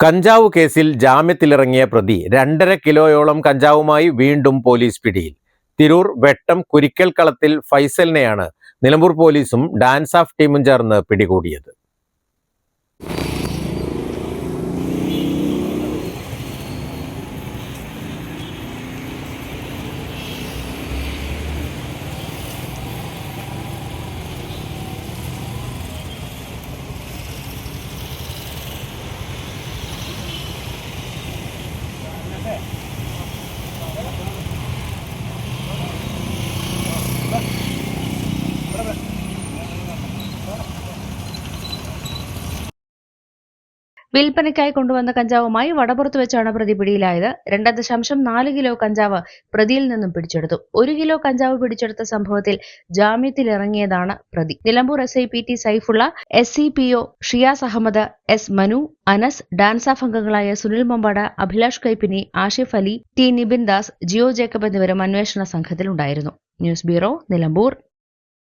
കഞ്ചാവ് കേസിൽ ജാമ്യത്തിലിറങ്ങിയ പ്രതി രണ്ടര കിലോയോളം കഞ്ചാവുമായി വീണ്ടും പോലീസ് പിടിയിൽ. തിരൂർ വെട്ടം കുരിക്കൽ കളത്തിൽ ഫൈസലിനെയാണ് നിലമ്പൂർ പോലീസും ഡാൻസ് ഓഫ് ടീമും ചേർന്ന് പിടികൂടിയത്. വിൽപ്പനയ്ക്കായി കൊണ്ടുവന്ന കഞ്ചാവുമായി വടപുറത്ത് വെച്ചാണ് പ്രതി പിടിയിലായത്. രണ്ട് ദശാംശം നാല് കിലോ കഞ്ചാവ് പ്രതിയിൽ നിന്നും പിടിച്ചെടുത്തു. ഒരു കിലോ കഞ്ചാവ് പിടിച്ചെടുത്ത സംഭവത്തിൽ ജാമ്യത്തിലിറങ്ങിയതാണ് പ്രതി. Nilambur S I P T Saifulla S C P O Shiyas Ahammed S Manu Anas DANSAF അംഗങ്ങളായ സുനിൽ മമ്പാട അഭിലാഷ് കൈപ്പിനി ആഷിഫ് അലി ടി നിബിൻ ദാസ് ജിയോ ജേക്കബ് എന്നിവരും അന്വേഷണ സംഘത്തിലുണ്ടായിരുന്നു. News bureau Nilambur.